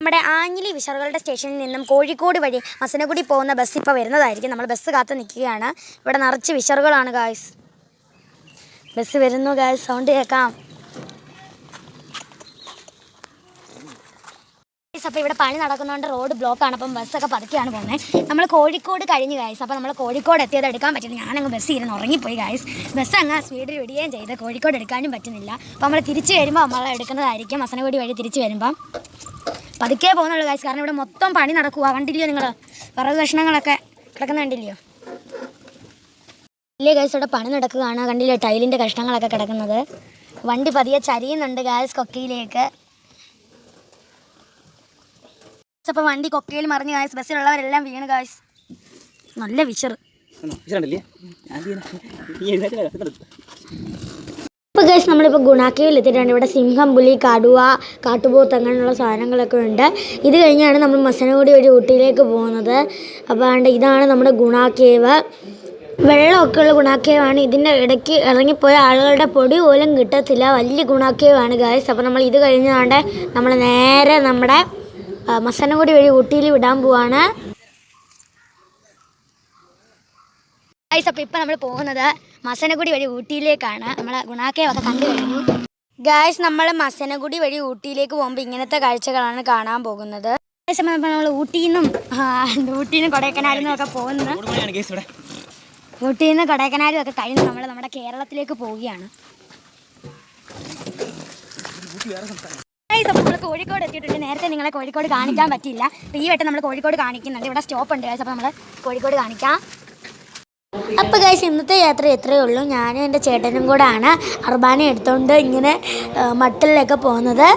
നമ്മുടെ ആഞ്ഞിലി വിശറുകളുടെ സ്റ്റേഷനിൽ നിന്നും കോഴിക്കോട് വഴി മസനഗുടി പോകുന്ന ബസ് ഇപ്പോൾ വരുന്നതായിരിക്കും. നമ്മൾ ബസ് കാത്ത് നിൽക്കുകയാണ്. ഇവിടെ നിറച്ച് വിശറുകളാണ് ഗായ്സ് ബസ് വരുന്നു ഗായ്സ് സൗണ്ട് കേൾക്കാം. അപ്പോൾ ഇവിടെ പണി നടക്കുന്നതുകൊണ്ട് റോഡ് ബ്ലോക്കാണ് അപ്പം ബസ്സൊക്കെ പതുക്കെയാണ് പോകുന്നത്. നമ്മൾ കോഴിക്കോട് കഴിഞ്ഞു ഗായ്സ് അപ്പോൾ നമ്മൾ കോഴിക്കോട് എത്തിയത് എടുക്കാൻ പറ്റില്ല ഞാനങ്ങ് ബസ് ഇരുന്ന് ഉറങ്ങിപ്പോയി ഗായ്സ് ബസ് അങ്ങ് സ്പീഡിൽ വിടുകയും ചെയ്ത് കോഴിക്കോട് എടുക്കാനും പറ്റുന്നില്ല. അപ്പോൾ നമ്മൾ തിരിച്ച് വരുമ്പോൾ നമ്മൾ എടുക്കുന്നതായിരിക്കും. മസനഗുടി വഴി തിരിച്ച് വരുമ്പം. പതുക്കെ പോകുന്നുള്ളൂ കാശ് കാരണം ഇവിടെ മൊത്തം പണി നടക്കുക കണ്ടില്ലയോ നിങ്ങൾ വിറക് കഷ്ണങ്ങളൊക്കെ കിടക്കുന്ന കണ്ടില്ലയോ? ഇല്ലേ ഗായ്സ് ഇവിടെ പണി നടക്കുകയാണ്. കണ്ടില്ലേ ടൈലിന്റെ കഷ്ണങ്ങളൊക്കെ കിടക്കുന്നത്. വണ്ടി പതിയെ ചരിയുന്നുണ്ട് ഗാസ് കൊക്കയിലേക്ക്. അപ്പോൾ വണ്ടി കൊക്കയിൽ മറിഞ്ഞ് ഗായ്സ് ബസ്സിലുള്ളവരെല്ലാം വീണ് ഗായ്സ് നല്ല വിശറ് ഗൈസ് നമ്മളിപ്പോൾ ഗുണാക്കയിൽ എത്തിയിട്ടാണ് ഇവിടെ സിംഹം പുലി കടുവ കാട്ടുപോത്ത് അങ്ങനെയുള്ള സാധനങ്ങളൊക്കെ ഉണ്ട്. ഇത് കഴിഞ്ഞാണ് നമ്മൾ മസനഗുഡി വഴി ഊട്ടിയിലേക്ക് പോകുന്നത്. അപ്പോൾ ഇതാണ് നമ്മുടെ ഗുണാക്കേവ്. വെള്ളമൊക്കെ ഉള്ള ഗുണാക്കേവാണ്. ഇതിന്റെ ഇടയ്ക്ക് ഇറങ്ങിപ്പോയ ആളുകളുടെ പൊടി പോലും കിട്ടത്തില്ല. വലിയ ഗുണാക്കേവാണ് ഗായ്സ് അപ്പോൾ നമ്മൾ ഇത് കഴിഞ്ഞാണ്ട് നമ്മൾ നേരെ നമ്മുടെ മസനഗുഡി വഴി ഊട്ടിയിൽ വിടാൻ പോവാണ്. ഗായ്സ് അപ്പോൾ ഇപ്പം നമ്മൾ പോകുന്നത് മസനഗുടി വഴി ഊട്ടിയിലേക്കാണ് നമ്മൾ ഗുണാക്കേവൊക്കെ കണ്ടു കഴിഞ്ഞു. ഗായ്സ് നമ്മൾ മസനഗുടി വഴി ഊട്ടിയിലേക്ക് പോകുമ്പോൾ ഇങ്ങനത്തെ കാഴ്ചകളാണ് കാണാൻ പോകുന്നത്. നമ്മൾ ഊട്ടിയിൽ നിന്നും ഊട്ടിയിൽ നിന്നും കൊടൈക്കനാലിൽ നിന്നൊക്കെ ഒക്കെ പോകുന്നത്. ഊട്ടിയിൽ നിന്ന് കൊടൈക്കനാലും ഒക്കെ കഴിഞ്ഞ് നമ്മൾ നമ്മുടെ കേരളത്തിലേക്ക് പോവുകയാണ്. നമ്മൾ കോഴിക്കോട് എത്തിയിട്ടുണ്ട്. നേരത്തെ നിങ്ങളെ കോഴിക്കോട് കാണിക്കാൻ പറ്റില്ല അപ്പോൾ ഈ വട്ടം നമ്മൾ കോഴിക്കോട് കാണിക്കുന്നുണ്ട്. ഇവിടെ സ്റ്റോപ്പ് ഉണ്ട് അപ്പോൾ നമ്മൾ കോഴിക്കോട് കാണിക്കാം. അപ്പോൾ ഗൈസ് ഇന്നത്തെ യാത്ര എത്രയേ ഉള്ളൂ. ഞാനും എന്റെ ചേട്ടനും കൂടെ ആണ് അർബാന എടുത്തുകൊണ്ട് ഇങ്ങനെ മട്ടലിലൊക്കെ പോകുന്നത്.